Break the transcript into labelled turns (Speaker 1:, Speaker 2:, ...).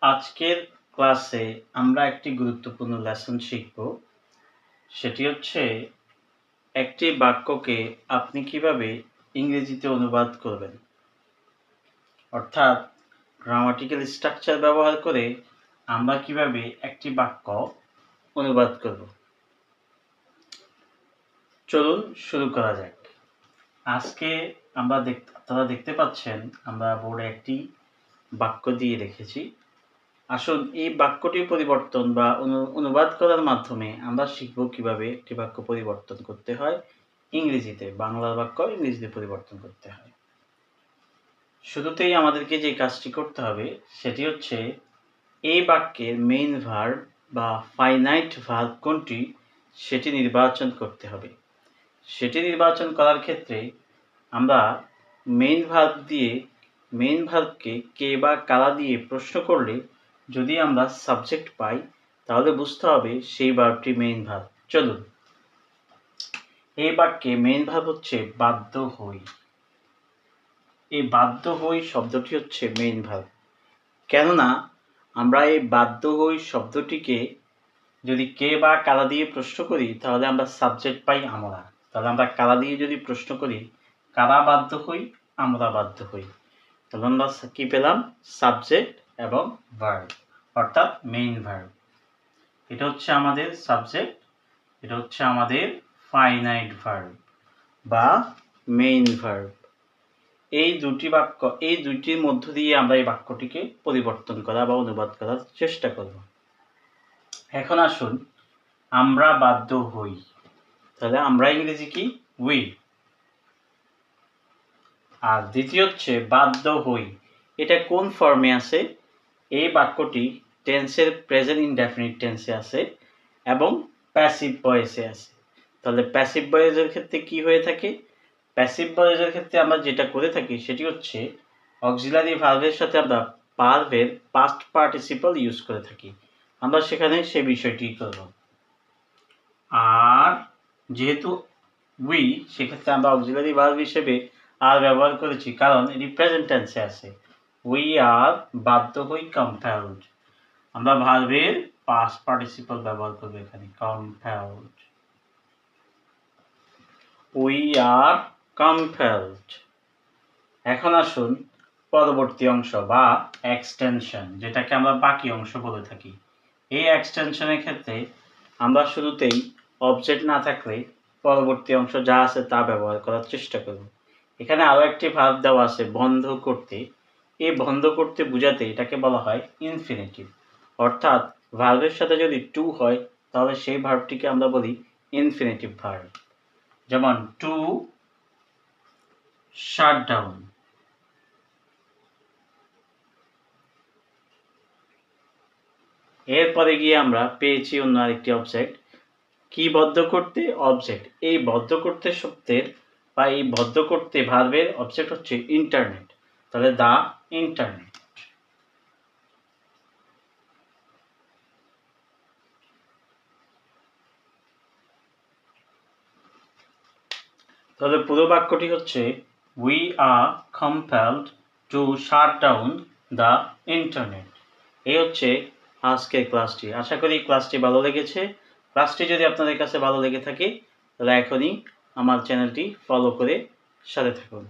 Speaker 1: আজকের ক্লাসে আমরা একটি গুরুত্বপূর্ণ লেসন শিখব। সেটি হচ্ছে, একটি বাক্যকে আপনি কীভাবে ইংরেজিতে অনুবাদ করবেন? অর্থাৎ গ্রামাটিক্যাল স্ট্রাকচার ব্যবহার করে আমরা কীভাবে একটি বাক্য অনুবাদ করব? চলুন শুরু করা যাক। আজকে আমরা দেখ, আপনারা দেখতে পাচ্ছেন, আমরা বোর্ডে একটি বাক্য দিয়ে রেখেছি। আসুন এই বাক্যটির পরিবর্তন বা অনুবাদ করার মাধ্যমে আমরা শিখব কীভাবে একটি বাক্য পরিবর্তন করতে হয়। ইংরেজিতে বাংলা বাক্য ইংরেজিতে পরিবর্তন করতে হয়। শুরুতেই আমাদেরকে যে কাজটি করতে হবে সেটি হচ্ছে এই বাক্যের মেইন ভার্ব বা ফাইনাইট ভার্ব কোনটি সেটি নির্বাচন করতে হবে। সেটি নির্বাচন করার ক্ষেত্রে আমরা মেইন ভার্ব দিয়ে মেইন ভার্বকে কে বা কারা দিয়ে প্রশ্ন করলে যদি আমরা সাবজেক্ট পাই, তাহলে বুঝতে হবে সেই ভার্বটি মেইন ভার্ব চলুন। এই বাক্যে মেইন ভার্ব হচ্ছে বাধ্য হই। এই বাধ্য হই শব্দটি হচ্ছে মেইন ভার্ব কেননা, আমরা এই বাধ্য হই শব্দটিকে যদি কে বা কারা দিয়ে প্রশ্ন করি, তাহলে আমরা সাবজেক্ট পাই আমরা। তাহলে আমরা কারা দিয়ে যদি প্রশ্ন করি, কারা বাধ্য হই, আমরা বাধ্য হই। তাহলে আমরা কী পেলাম? সাবজেক্ট এবং ভার্ব অর্থাৎ মেইন ভার্ব এটা হচ্ছে আমাদের সাবজেক্ট এটা হচ্ছে আমাদের ফাইনাইট ভার্ব বা মেইন ভার্ব এই দুটি বাক্য, এই দুইটির মধ্য দিয়ে আমরা এই বাক্যটিকে পরিবর্তন করা বা অনুবাদ করার চেষ্টা করব। এখন আসুন, আমরা বাধ্য হই। তাহলে আমরা ইংরেজি কি? উই আর দ্বিতীয় হচ্ছে বাধ্য হই। এটা কোন ফর্মে আছে? এই বাক্যটি টেন্সের প্রেজেন্ট ইনডেফিনিট টেন্সে আছে এবং প্যাসিভ ভয়েসে আছে। তাহলে প্যাসিভ ভয়েসের ক্ষেত্রে কি হয়ে থাকে? প্যাসিভ ভয়েসের ক্ষেত্রে আমরা যেটা করে থাকি সেটি হচ্ছে অক্সিলারি ভার্ভের সাথে আমরা ভার্ভের পাস্ট পার্টিসিপাল ইউজ করে থাকি। আমরা সেখানে সে বিষয়টি করব। আর যেহেতু উই সেক্ষেত্রে আমরা অক্সিলারি ভার্ভ হিসেবে আর ব্যবহার করেছি, কারণ এটি প্রেজেন্ট টেন্সে আছে। উই আর বাধ্য হই কম্পেলড আমরা ভার্বের পাস পার্টিসিপাল ব্যবহার করব এখানে কম্পেলড উই আর কম্পেলড এখন আসুন পরবর্তী অংশ বা এক্সটেনশন যেটাকে আমরা বাকি অংশ বলে থাকি। এই এক্সটেনশনের ক্ষেত্রে আমরা শুরুতেই অবজেক্ট না থাকলে পরবর্তী অংশ যা আছে তা ব্যবহার করার চেষ্টা করব। এখানে আরও একটি ভাব দেওয়া আছে, বন্ধ করতে। এই বন্ধ করতে বোঝাতে এটাকে বলা হয় ইনফিনিটিভ অর্থাৎ ভার্বের সাথে যদি টু হয়, তাহলে সেই ভার্বটিকে আমরা বলি ইনফিনিটিভ ভার্ব যেমন টু শাট ডাউন এরপরে গিয়ে আমরা পেয়েছি অন্য আরেকটি অবজেক্ট কি বদ্ধ করতে? অবজেক্ট এই বদ্ধ করতে শব্দের বা এই বদ্ধ করতে ভার্বের অবজেক্ট হচ্ছে ইন্টারনেট তাহলে দা ইন্টারনেট তাহলে পুরো বাক্যটি হচ্ছে we are compelled to shut down the internet এই হচ্ছে আজকের ক্লাসটি। আশা করি ক্লাসটি ভালো লেগেছে। ক্লাসটি যদি আপনাদের কাছে ভালো লেগে থাকে, তাহলে এখনই আমার চ্যানেলটি ফলো করে সাথে থাকুন।